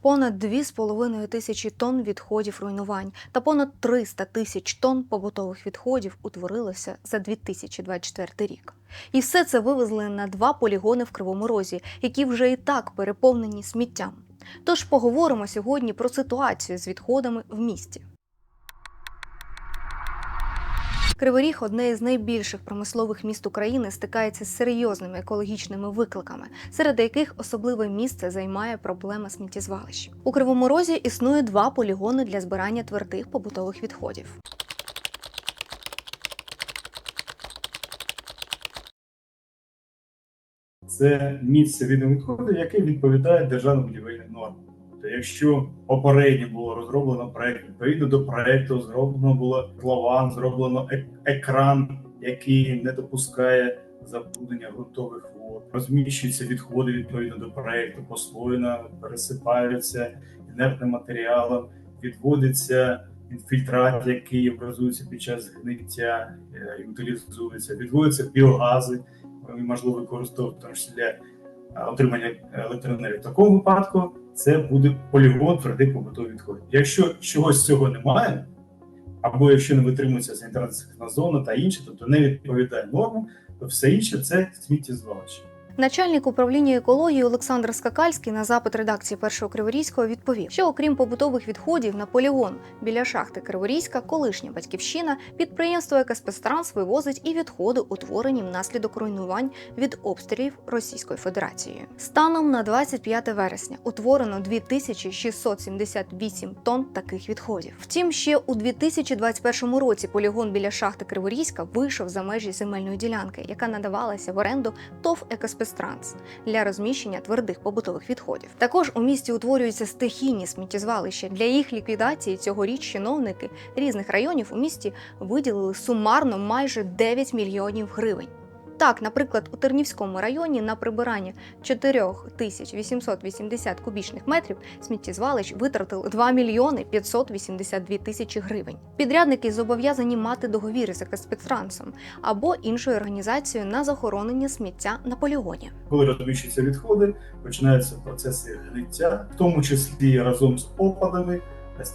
Понад 2,5 тисячі тонн відходів руйнувань та понад 300 тисяч тонн побутових відходів утворилося за 2024 рік. І все це вивезли на два полігони в Кривому Розі, які вже і так переповнені сміттям. Тож поговоримо сьогодні про ситуацію з відходами в місті. Кривий Ріг, одне із найбільших промислових міст України, стикається з серйозними екологічними викликами, серед яких особливе місце займає проблема сміттєзвалищ. У Кривому Розі існує два полігони для збирання твердих побутових відходів. це місце відходів, яке відповідає державним будівельним нормам. Якщо попередньо було розроблено проект, відповідно до проекту зроблено було плаван, зроблено ек- екран, який не допускає забруднення ґрунтових вод, розміщуються відходи відповідно до проекту, послойно пересипаються інертним матеріалом, відводиться інфільтрат, який образується під час гниття е, і утилізується, відводяться біогази можливо використовувати для отримання електроенергії. В такому випадку це буде полігон твердих побутових відходів. Якщо чогось цього немає, або якщо не витримується санітарна зона та інше, тобто не відповідає нормам, то все інше це сміттєзвалище. Начальник управління екології Олександр Скакальський на запит редакції першого Криворізького відповів, що окрім побутових відходів на полігон біля шахти Криворізька, колишня батьківщина, підприємство «Екоспецтранс» вивозить і відходи, утворені внаслідок руйнувань від обстрілів Російською Федерацією. Станом на 25 вересня утворено 2678 тонн таких відходів. Втім, ще у 2021 році полігон біля шахти Криворізька вийшов за межі земельної ділянки, яка надавалася в оренду ТОВ «Екоспецтранс» для розміщення твердих побутових відходів. Також у місті утворюються стихійні сміттєзвалища. Для їх ліквідації цьогоріч чиновники різних районів у місті виділили сумарно майже 9 мільйонів гривень. Так, наприклад, у Тернівському районі на прибирання 4880 кубічних метрів сміттєзвалищ витратили 2 мільйони 582 тисячі гривень. Підрядники зобов'язані мати договір з екоспецтрансом або іншою організацією на захоронення сміття на полігоні. Коли розміщуються відходи, починаються процеси гниття, в тому числі разом з опадами,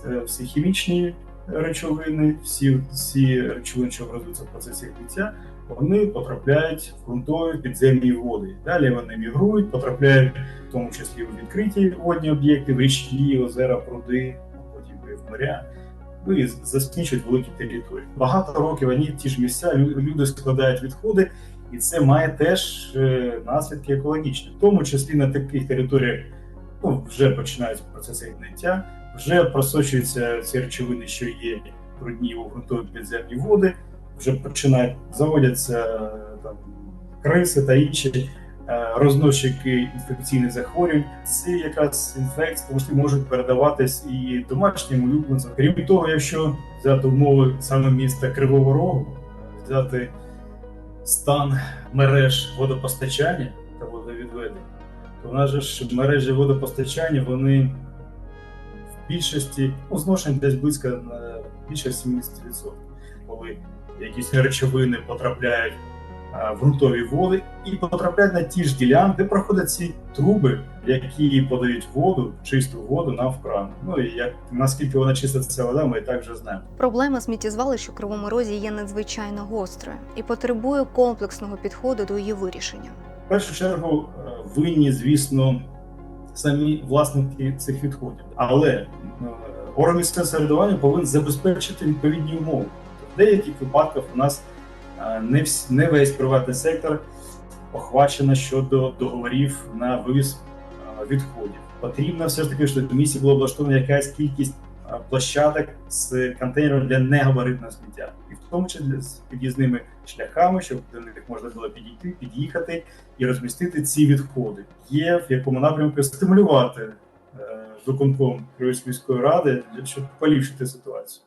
е, всі хімічні речовини, всі, всі речовини, що образуються в процесі гниття, вони потрапляють в ґрунтові підземні води. Далі вони мігрують, потрапляють в тому числі у відкриті водні об'єкти, в річки, озера, пруди, потім в моря. Ну і засмічують великі території. Багато років вони ті ж місця лю- люди складають відходи, і це має теж е, наслідки екологічні, в тому числі на таких територіях ну, вже починаються процеси гниття, вже просочуються ці речовини, що є брудні у ґрунтові підземні води, вже починають заводяться е, там криси та інші е, розносчики інфекційних захворювань. Ці якраз інфекції можуть передаватись і домашнім улюбленцям. Крім того, якщо взяти умови саме міста Кривого Рогу, взяти стан мереж водопостачання та водовідведення, то в нас ж мережі водопостачання вони в більшості ну, зношені десь близько більше 70%. Коли якісь речовини потрапляють а, в ґрунтові води і потрапляють на ті ж ділянки, де проходять ці труби, які подають воду, чисту воду нам в кран. Ну і як наскільки вона чиста ця вода, ми і так вже знаємо. Проблема сміттєзвалищ у Кривому Розі є надзвичайно гострою і потребує комплексного підходу до її вирішення. В першу чергу е, винні, звісно, самі власники цих відходів. Але е, орган місцевого самоврядування повинен забезпечити відповідні умови. Деяких випадках у нас е, не, вс- не весь приватний сектор охвачено щодо договорів на вивіз е, відходів. Потрібно все ж таки, щоб в місті була облаштована якась кількість е, площадок з контейнером для негабаритного сміття, і в тому числі з під'їзними шляхами, щоб до них можна було підійти, під'їхати і розмістити ці відходи. Є в якому напрямку стимулювати виконком Кривої міської ради, щоб поліпшити ситуацію.